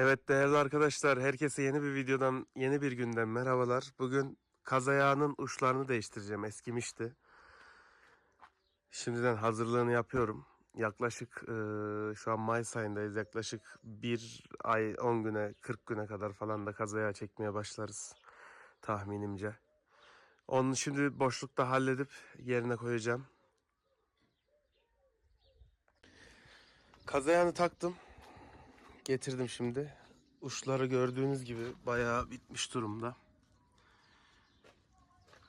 Evet değerli arkadaşlar, herkese yeni bir videodan, yeni bir günden merhabalar. Bugün kaz ayağının uçlarını değiştireceğim, eskimişti. Şimdiden hazırlığını yapıyorum. Yaklaşık e, şu an Mayıs ayındayız. Yaklaşık bir ay 10 güne 40 güne kadar falan da kaz ayağı çekmeye başlarız tahminimce. Onu şimdi boşlukta halledip yerine koyacağım. Kaz ayağını taktım. Getirdim şimdi. Uçları gördüğünüz gibi bayağı bitmiş durumda.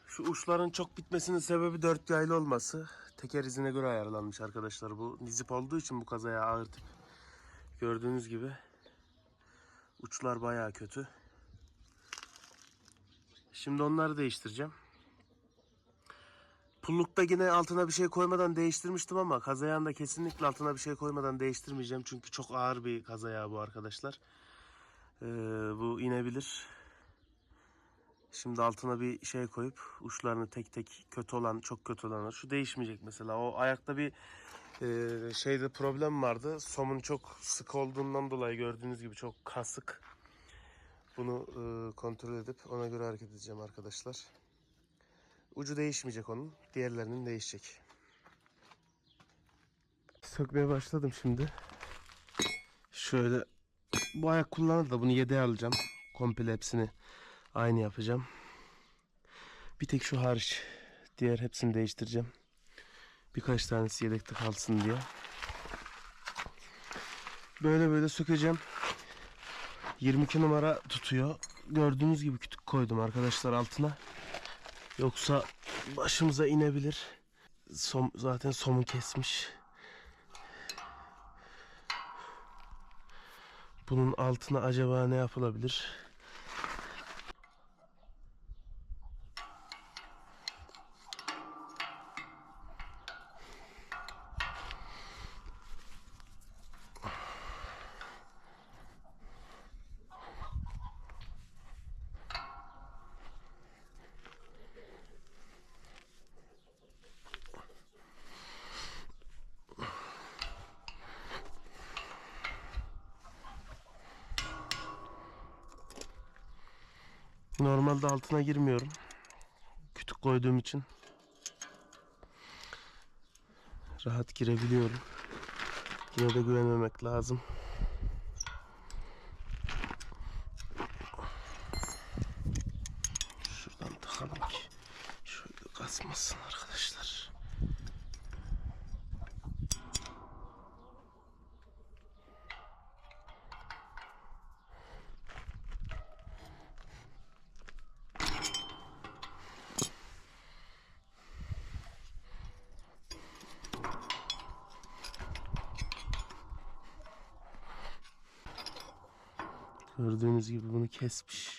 Şu uçların çok bitmesinin sebebi dört yaylı olması. Teker izine göre ayarlanmış arkadaşlar. Bu nizip olduğu için bu kazaya ağır tip. Gördüğünüz gibi uçlar bayağı kötü. Şimdi onları değiştireceğim. Pullukta yine altına bir şey koymadan değiştirmiştim ama kazayağında kesinlikle altına bir şey koymadan değiştirmeyeceğim. Çünkü çok ağır bir kazayağı bu arkadaşlar. Ee, bu inebilir. Şimdi altına bir şey koyup uçlarını tek tek kötü olan çok kötü olanlar. Şu değişmeyecek mesela. O ayakta bir e, şeyde problem vardı. Somun çok sık olduğundan dolayı gördüğünüz gibi çok kasık. Bunu e, kontrol edip ona göre hareket edeceğim arkadaşlar. Ucu değişmeyecek onun. Diğerlerinin değişecek. Sökmeye başladım şimdi. Şöyle bu ayak kullanır da bunu yedeğe alacağım. Komple hepsini aynı yapacağım. Bir tek şu hariç. Diğer hepsini değiştireceğim. Birkaç tanesi yedekte kalsın diye. Böyle böyle sökeceğim. 22 numara tutuyor. Gördüğünüz gibi kütük koydum arkadaşlar altına. Yoksa başımıza inebilir. Som, zaten somun kesmiş. Bunun altına acaba ne yapılabilir? Normalde altına girmiyorum. Kütük koyduğum için. Rahat girebiliyorum. Yine de güvenmemek lazım. Şuradan takalım ki şöyle kasmasın arkadaşlar. Gördüğünüz gibi bunu kesmiş.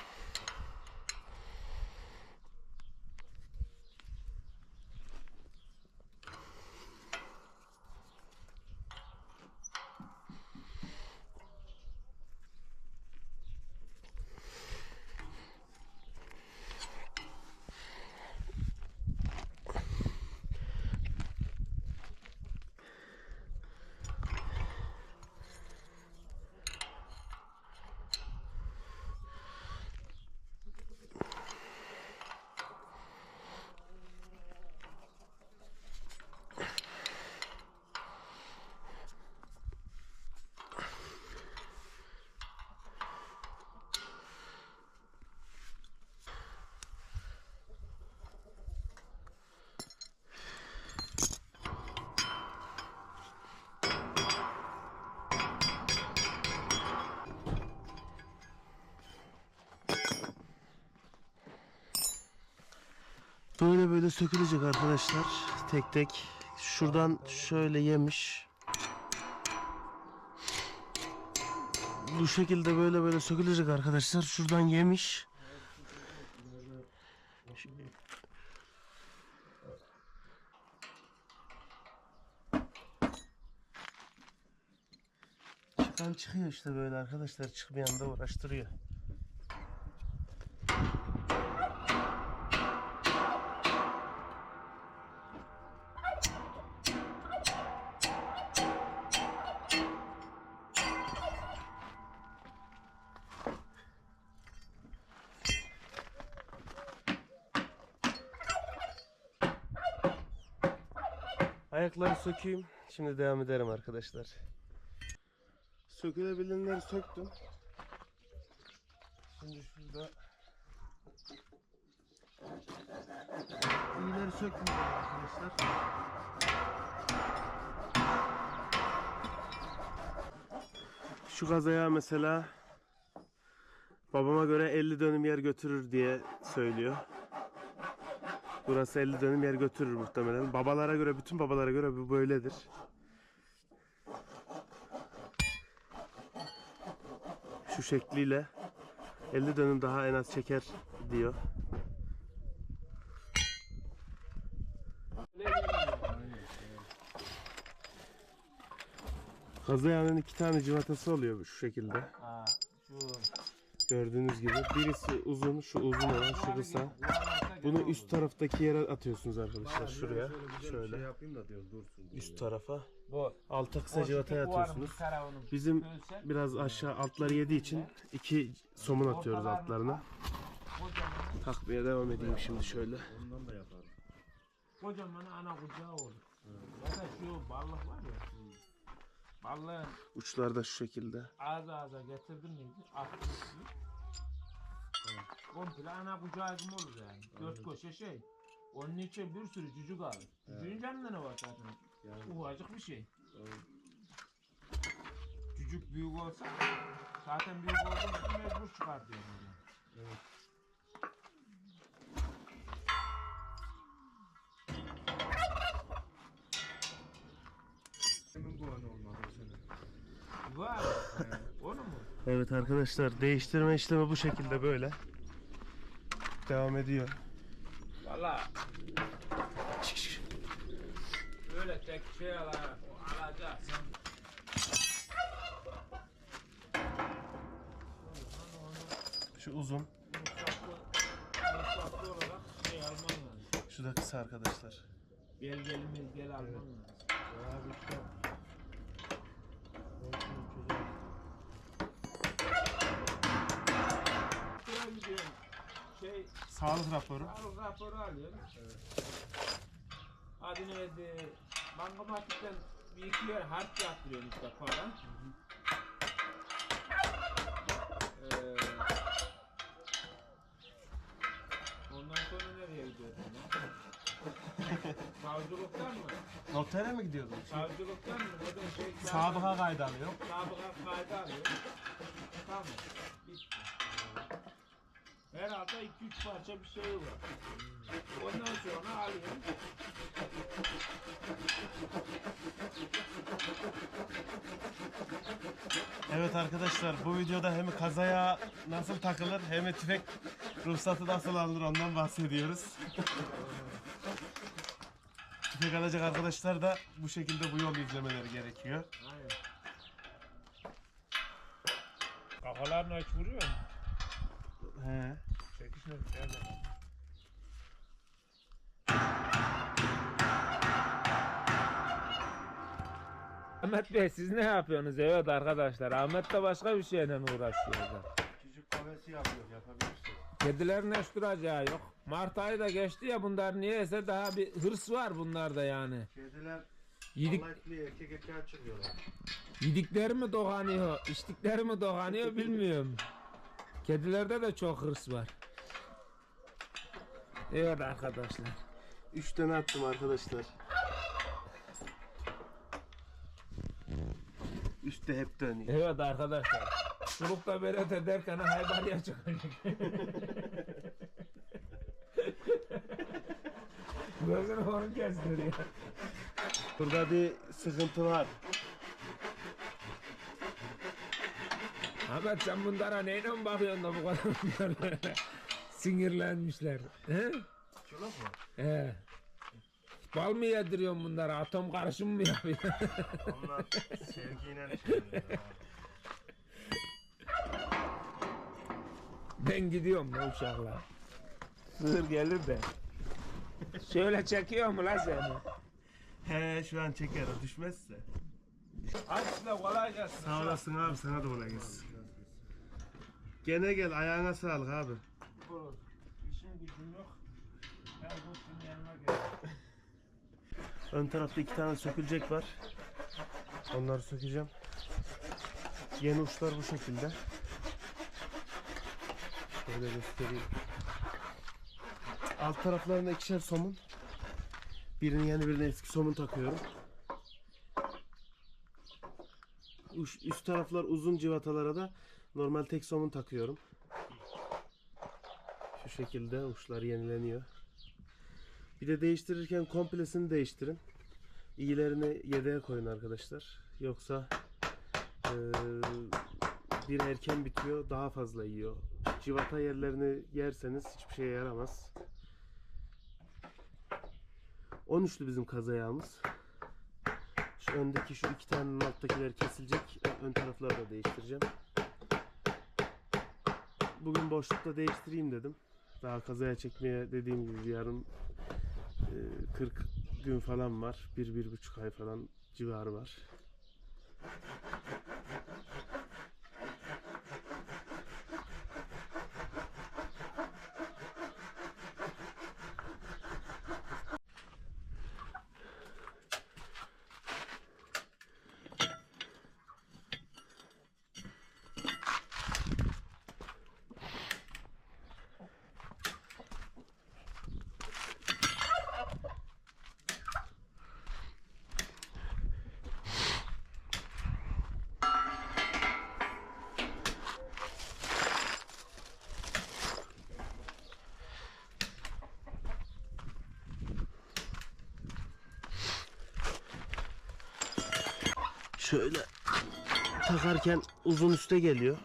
Böyle sökülecek arkadaşlar. Tek tek. Şuradan şöyle yemiş. Bu şekilde böyle böyle sökülecek arkadaşlar. Şuradan yemiş. Çıkan çıkıyor işte böyle arkadaşlar. Çıkmayan da uğraştırıyor. Ayakları sökeyim. Şimdi devam ederim arkadaşlar. Sökülebilenleri söktüm. Şimdi şurada iyileri sökmeyeceğim arkadaşlar. Şu kazaya mesela babama göre 50 dönüm yer götürür diye söylüyor. Burası 50 dönüm yer götürür muhtemelen. Babalara göre, bütün babalara göre bu böyledir. Şu şekliyle 50 dönüm daha en az çeker diyor. Kazayağının iki tane civatası oluyor şu şekilde. Ha, şu Gördüğünüz gibi. Birisi uzun, şu uzun olan, şu kısa. Bunu üst taraftaki yere atıyorsunuz arkadaşlar. Şuraya. Şöyle. Şey yapayım da diyor dursun. diye. Üst tarafa. bu. Alta kısa civataya atıyorsunuz. Bizim biraz aşağı altları yediği için iki somun atıyoruz altlarına. Takmaya devam edeyim şimdi şöyle. Ondan da yaparım. Kocaman ana kucağı olur. Ya da şu ballık var ya. Ballığı Uçlar da şu şekilde. ağız ağza getirdin miydi? Attın? Komple ana kucağı gibi olur yani. Dört köşe şey. Onun için bir sürü cücük alır. Cücüğün canında ne var zaten? Yani. Ufacık bir şey. Evet. Cücük büyük olsa zaten büyük için mecbur çıkar diyor. Evet. Bu sene? Var. Onu mu? Evet arkadaşlar değiştirme işlemi bu şekilde böyle. Devam ediyor. Valla öyle tek şey ala, alacaksın. Şu uzun. Ruhsatlı, ruhsatlı olarak şey alman lazım. Şu da kısa arkadaşlar. Belgeli melgeli alman lazım. Ya abi işte. Sağlık raporu. sağlık raporu alıyorum. Hadi neydi? Bankamatikten bir iki yer harç yaptırıyorum işte para. Ee, ondan sonra nereye gidiyorsun ya? Savcılıktan mı? Notere mi gidiyordun? Savcılıktan mı? O da şey, Sabıka kaydı alıyor. Sabıka kaydı alıyor. Tamam. Herhalde 2-3 parça bir şey var. Ondan sonra alıyorum. Evet arkadaşlar bu videoda hem kazaya nasıl takılır hem de tüfek ruhsatı nasıl alınır ondan bahsediyoruz. tüfek alacak arkadaşlar da bu şekilde bu yolu izlemeleri gerekiyor. Aynen. Kafalarını aç vuruyor mu? He. Çekişme. Nerede? Ahmet Bey siz ne yapıyorsunuz? Evet arkadaşlar Ahmet de başka bir şeyle uğraşıyor. da. Çocuk kahvesi yapıyor yapabilirsin. Kedilerin eş duracağı yok. Mart ayı da geçti ya bunlar niyeyse daha bir hırs var bunlarda yani. Kediler Yedik, Allah erkek erkeğe çıkıyorlar. yedikleri mi dokanıyor, içtikleri mi dokanıyor bilmiyorum. Kedilerde de çok hırs var. Evet arkadaşlar. 3 tane attım arkadaşlar. Üstte hep dönüyor. Evet arkadaşlar. Sulukta beret ederken haybarya çıkacak. Gözünü onu kestiriyor. Burada bir sıkıntı var. Ahmet sen bunlara neyle mi bakıyorsun da bu kadar sinirlenmişler? He? Kilo mu? He. Bal mı yediriyorsun bunlara? Atom karışımı mı yapıyorsun? Onlar sevgiyle şey ben gidiyorum lan uşaklar. Sığır gelir de. Şöyle çekiyor mu lan seni? He şu an çeker o düşmezse. Size kolay gelsin. Sağ olasın abi sana da kolay gelsin. Gene gel ayağına sağlık abi. Olur. İşim gücüm yok. Ben bu senin yanına geldim. Ön tarafta iki tane sökülecek var. Onları sökeceğim. Yeni uçlar bu şekilde. Şöyle göstereyim. Alt taraflarında ikişer somun. Birini yeni birine eski somun takıyorum. Üst taraflar uzun civatalara da normal tek somun takıyorum. Şu şekilde uçlar yenileniyor. Bir de değiştirirken komplesini değiştirin. İyilerini yedeğe koyun arkadaşlar. Yoksa eee bir erken bitiyor daha fazla yiyor. Civata yerlerini yerseniz hiçbir şeye yaramaz. 13'lü bizim kazayağımız. Şu öndeki şu iki tane alttakiler kesilecek. Ön tarafları da değiştireceğim. Bugün boşlukta değiştireyim dedim. Daha kazaya çekmeye dediğim gibi yarın ee, 40 gün falan var. Bir, bir buçuk ay falan civarı var. Şöyle takarken uzun üste geliyor.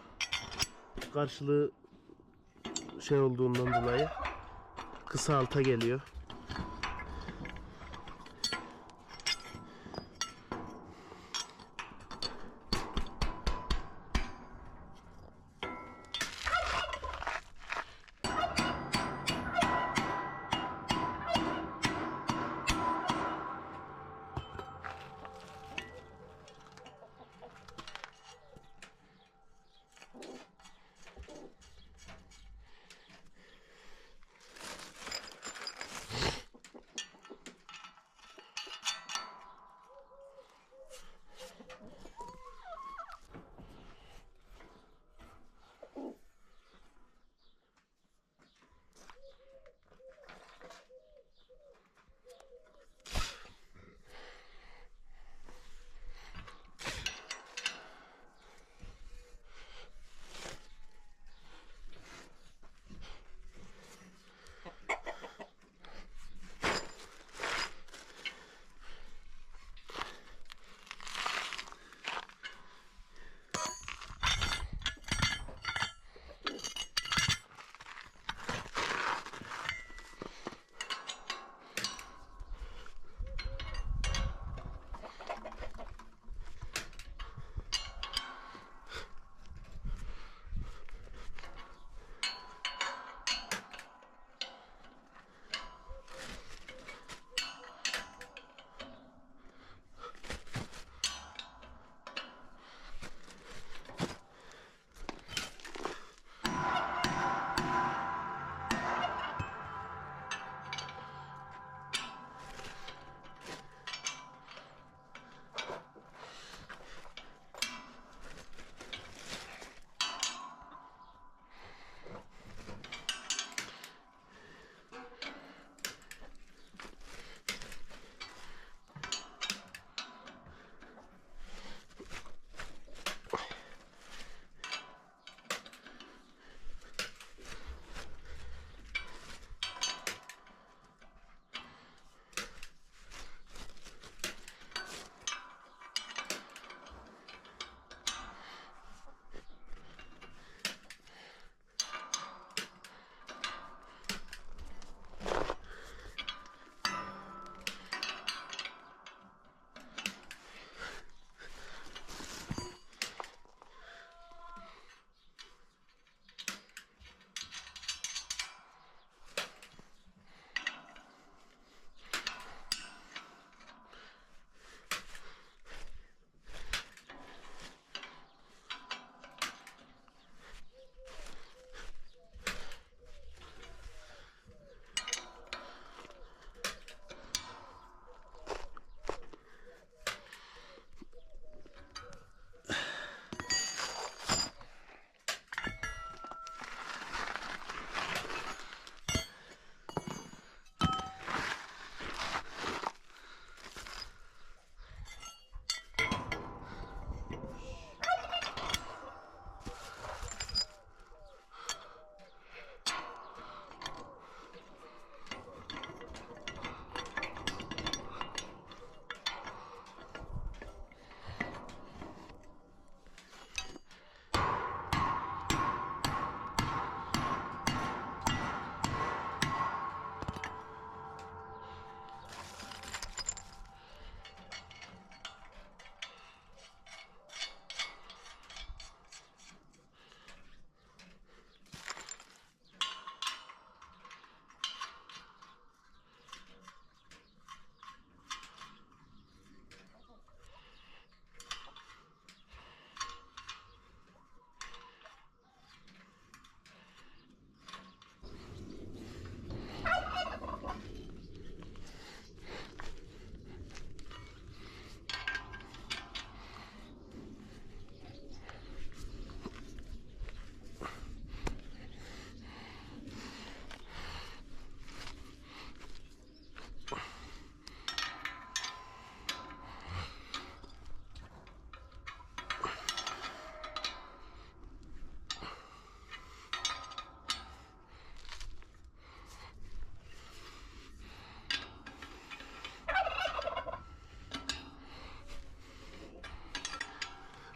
Karşılığı şey olduğundan dolayı kısa alta geliyor.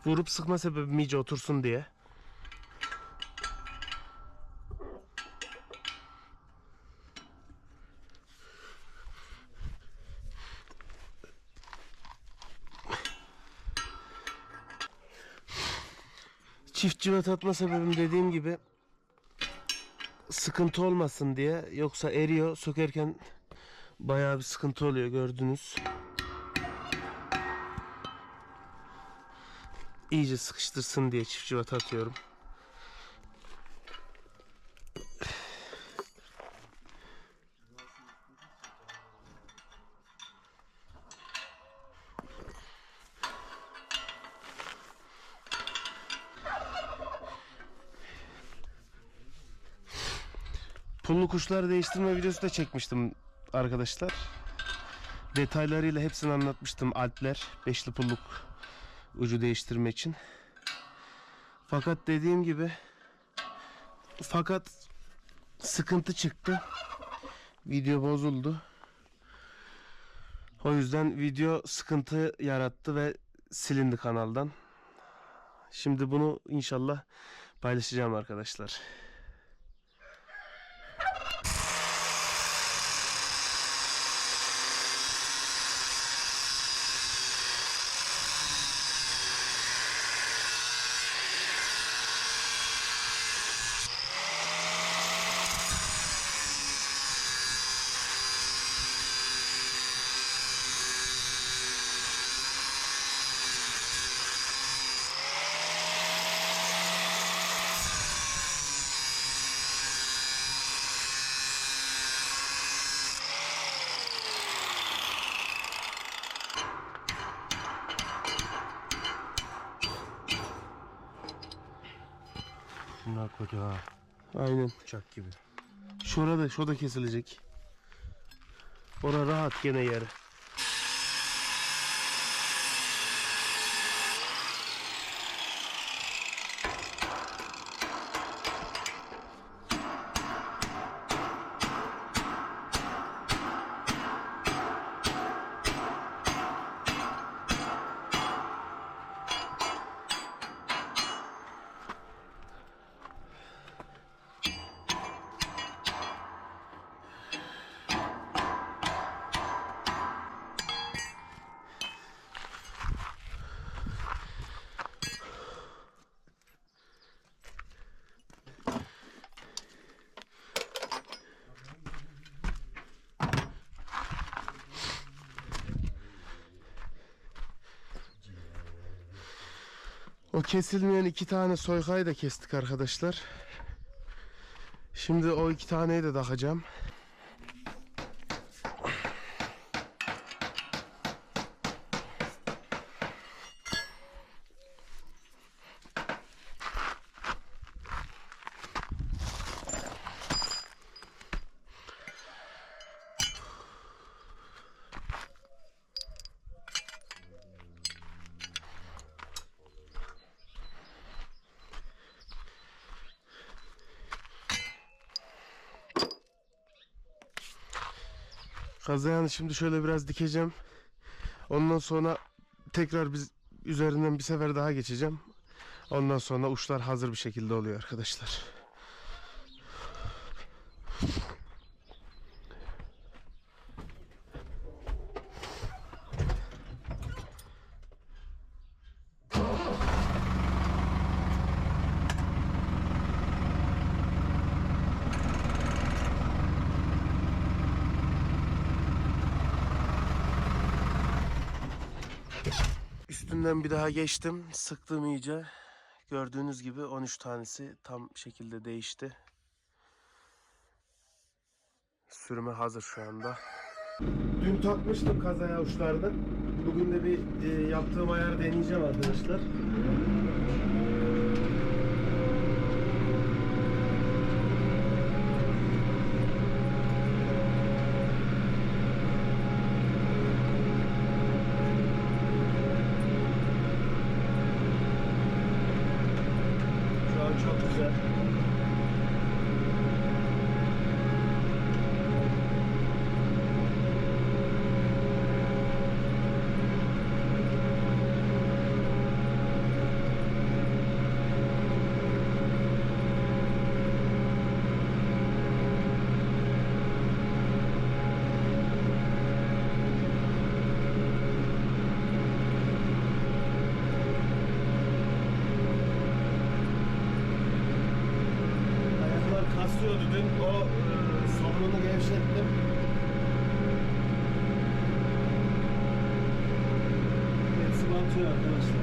Vurup sıkma sebebim iyice otursun diye. Çift civet atma sebebim dediğim gibi sıkıntı olmasın diye. Yoksa eriyor sökerken bayağı bir sıkıntı oluyor gördünüz. İyice sıkıştırsın diye çift civet atıyorum. Pullu kuşları değiştirme videosu da çekmiştim arkadaşlar. Detaylarıyla hepsini anlatmıştım. Alpler, beşli pulluk ucu değiştirme için. Fakat dediğim gibi fakat sıkıntı çıktı. Video bozuldu. O yüzden video sıkıntı yarattı ve silindi kanaldan. Şimdi bunu inşallah paylaşacağım arkadaşlar. Koca ha. Aynen. Bıçak gibi. Şurada, şurada kesilecek. Ora rahat gene yeri. O kesilmeyen iki tane soykayı da kestik arkadaşlar. Şimdi o iki taneyi de takacağım. Kazayanı şimdi şöyle biraz dikeceğim. Ondan sonra tekrar biz üzerinden bir sefer daha geçeceğim. Ondan sonra uçlar hazır bir şekilde oluyor arkadaşlar. Üstünden bir daha geçtim. Sıktım iyice. Gördüğünüz gibi 13 tanesi tam şekilde değişti. Sürüme hazır şu anda. Dün takmıştım kazaya uçlardan. Bugün de bir e, yaptığım ayarı deneyeceğim arkadaşlar. Şu an çok güzel. yazıyor arkadaşlar.